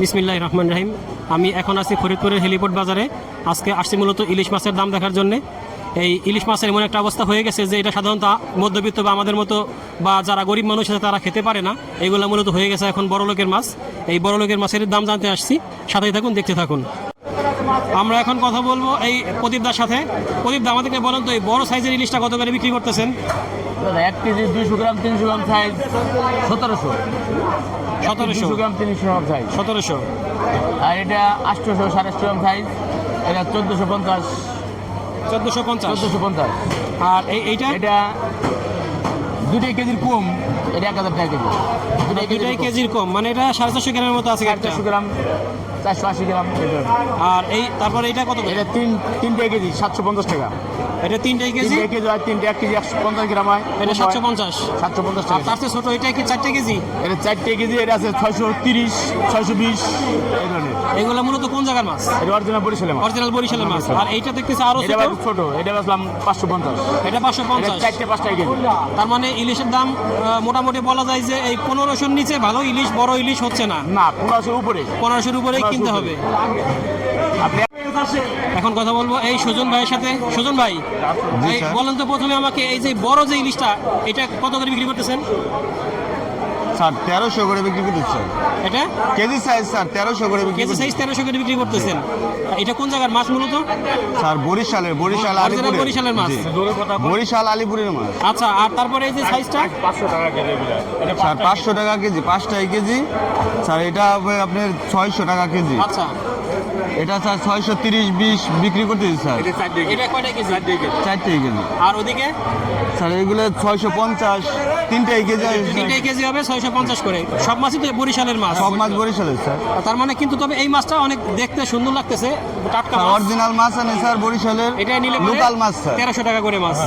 বিসমিল্লাহ রহমান রাহিম। আমি এখন আছি ফরিদপুরের হেলিপোর্ট বাজারে। আজকে আসছি মূলত ইলিশ মাছের দাম দেখার জন্য। এই ইলিশ মাছের এমন একটা অবস্থা হয়ে গেছে যে এটা সাধারণত মধ্যবিত্ত বা আমাদের মতো বা যারা গরিব মানুষ আছে তারা খেতে পারে না। এইগুলো মূলত হয়ে গেছে এখন বড় লোকের মাছ। এই বড়লোকের মাছের দাম জানতে আসছি। সাথেই থাকুন, দেখতে থাকুন। আমরা এখন কথা বলব এই প্রদীপ দার সাথে। প্রদীপ দা আমাদেরকে বলেন তো এই বড় সাইজের ইলিশটা কত করে বিক্রি করতেছেন? দাদা এক কেজি দুইশো গ্রাম তিনশো গ্রাম সাইজ সতেরোশো। সতেরোশো। গ্রাম তিনশো গ্রাম সাইজ সতেরোশো। আর এটা আটশোশো সাড়ে আটশো গ্রাম সাইজ এটা চোদ্দোশো পঞ্চাশ। চোদ্দোশো পঞ্চাশ। চোদ্দোশো পঞ্চাশ। আর এই এইটা? এটা দুটাই কেজির কম এটা এক হাজার টাকা কেজি। দুটাই কেজির কম। মানে এটা সাড়ে চারশো গ্রামের মতো আছে চারশো গ্রাম চারশো আশি গ্রাম আর এই তারপরে এটা কত এটা তিন তিনটে কেজি সাতশো পঞ্চাশ টাকা। এটা তিনটাই কেজি? তিনটে কেজি হয় তিনটে এক কেজি একশো পঞ্চাশ গ্রাম হয়। এটা সাতশো পঞ্চাশ। সাতশো পঞ্চাশ টাকা। তার চেয়ে ছোট এটা কি চারটে কেজি? এটা চারটে কেজি এটা আছে ছয়শো তিরিশ ছয়শো বিশ এই ধরনের। এগুলো মূলত কোন জায়গার মাছ? এটা অরিজিনাল বরিশালে মাছ। অরিজিনাল বরিশালের মাছ। আর এইটা দেখতেছি আরও এটা ছোট। এটা বেচলাম পাঁচশো পঞ্চাশ। এটা পাঁচশো পঞ্চাশ। চারটে পাঁচটা কেজি। তার মানে ইলিশের দাম মোটামুটি বলা যায় যে এই পনেরোশোর নিচে ভালো ইলিশ বড় ইলিশ হচ্ছে না। না পনেরোশোর উপরে। পনেরোশোর উপরেই কিনতে হবে। এখন কথা বলব এই সুজন ভাইয়ের সাথে। সুজন ভাই। বলেন তো প্রথমে আমাকে এই যে বড় যে ইলিশটা এটা কত করে বিক্রি করতেছেন? স্যার তেরোশো করে বিক্রি করতেছেন। এটা? কেজি সাইজ স্যার তেরোশো করে বিক্রি কেজি সাইজ করতেছেন। তেরোশো করে বিক্রি করতেছেন। এটা কোন জায়গার মাছ মূলত? স্যার বরিশালের বরিশাল আলিপুর বরিশালের মাছ। বরিশাল আলিপুরের মাছ। আচ্ছা আর তারপরে এই যে সাইজটা পাঁচশো টাকা কেজি এটা স্যার পাঁচশো। টাকা কেজি পাঁচটাই কেজি। স্যার এটা হবে আপনার ছয়শো টাকা কেজি। আচ্ছা। এটা স্যার ছয়শো তিরিশ বিশ বিক্রি করতেছি স্যার। এটা চারটে কেজি। আর ওদিকে? স্যার এগুলো ছয়শো পঞ্চাশ তিনটাই কেজি তিনটাই কেজি হবে ছয়শো পঞ্চাশ করে। সব মাছই তো বরিশালের মাছ। সব মাছ বরিশালের স্যার। তার মানে কিন্তু তবে এই মাছটা অনেক দেখতে সুন্দর লাগতেছে। টাটকা অরিজিনাল মাছ। আনে স্যার বরিশালের এটা নিলে লোকাল মাছ স্যার। তেরোশো টাকা করে মাছ।